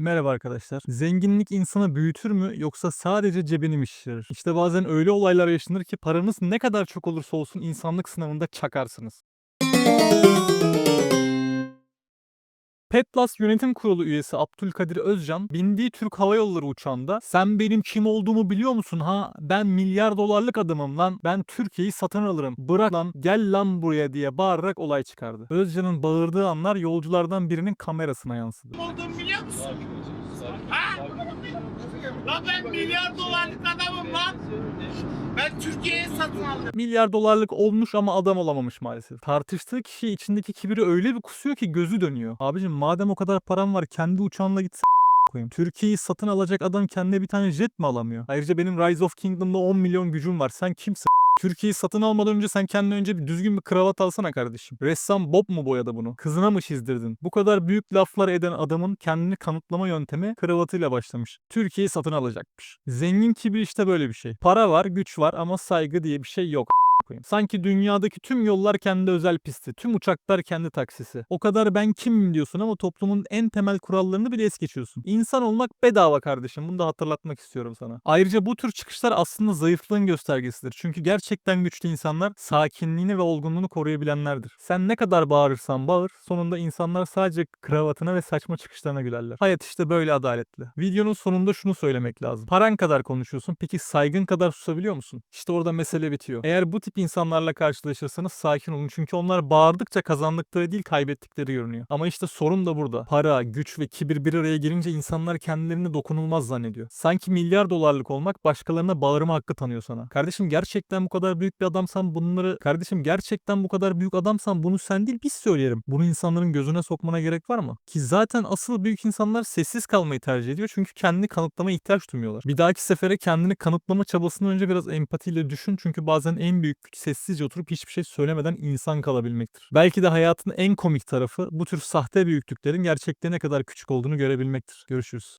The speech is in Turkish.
Merhaba arkadaşlar. Zenginlik insanı büyütür mü yoksa sadece cebini mi şişirir? İşte bazen öyle olaylar yaşanır ki paranız ne kadar çok olursa olsun insanlık sınavında çakarsınız. Petlas Yönetim Kurulu üyesi Abdülkadir Özcan bindiği Türk Hava Yolları uçağında sen benim kim olduğumu biliyor musun ha? Ben milyar dolarlık adamım lan. Ben Türkiye'yi satın alırım. Bırak lan gel lan buraya diye bağırarak olay çıkardı. Özcan'ın bağırdığı anlar yolculardan birinin kamerasına yansıdı. olduğumu biliyor musun? Ha? Lan ben milyar dolarlık adamım. Ben Türkiye'ye satın aldım. Milyar dolarlık olmuş ama adam olamamış maalesef. Tartıştığı kişi içindeki kibiri öyle bir kusuyor ki gözü dönüyor. Abicim madem o kadar param var kendi uçağınla gitsin koyayım. Türkiye'yi satın alacak adam kendine bir tane jet mi alamıyor? Ayrıca benim Rise of Kingdom'da 10 milyon gücüm var. Sen kimsin? Türkiye'yi satın almadan önce sen kendine önce bir düzgün bir kravat alsana kardeşim. Ressam Bob mu boyadı bunu? Kızına mı çizdirdin? Bu kadar büyük laflar eden adamın kendini kanıtlama yöntemi kravatıyla başlamış. Türkiye'yi satın alacakmış. Zengin kibir işte böyle bir şey. Para var, güç var ama saygı diye bir şey yok koyayım. Sanki dünyadaki tüm yollar kendi özel pisti, tüm uçaklar kendi taksisi. O kadar ben kimim diyorsun ama toplumun en temel kurallarını bile es geçiyorsun. İnsan olmak bedava kardeşim. Bunu da hatırlatmak istiyorum sana. Ayrıca bu tür çıkışlar aslında zayıflığın göstergesidir. Çünkü gerçekten güçlü insanlar sakinliğini ve olgunluğunu koruyabilenlerdir. Sen ne kadar bağırırsan bağır, sonunda insanlar sadece kravatına ve saçma çıkışlarına gülerler. Hayat işte böyle adaletli. Videonun sonunda şunu söylemek lazım. Paran kadar konuşuyorsun, peki saygın kadar susabiliyor musun? İşte orada mesele bitiyor. Eğer bu tip insanlarla karşılaşırsanız sakin olun çünkü onlar bağırdıkça kazandıkları değil kaybettikleri görünüyor. Ama işte sorun da burada. Para, güç ve kibir bir araya gelince insanlar kendilerini dokunulmaz zannediyor. Sanki milyar dolarlık olmak başkalarına bağırma hakkı tanıyor sana. Kardeşim gerçekten bu kadar büyük bir adamsan bunları kardeşim gerçekten bu kadar büyük adamsan bunu sen değil biz söyleyelim. Bunu insanların gözüne sokmana gerek var mı? Ki zaten asıl büyük insanlar sessiz kalmayı tercih ediyor çünkü kendini kanıtlamaya ihtiyaç duymuyorlar. Bir dahaki sefere kendini kanıtlama çabasını önce biraz empatiyle düşün çünkü bazen en büyük sessizce oturup hiçbir şey söylemeden insan kalabilmektir. Belki de hayatın en komik tarafı bu tür sahte büyüklüklerin gerçekte ne kadar küçük olduğunu görebilmektir. Görüşürüz.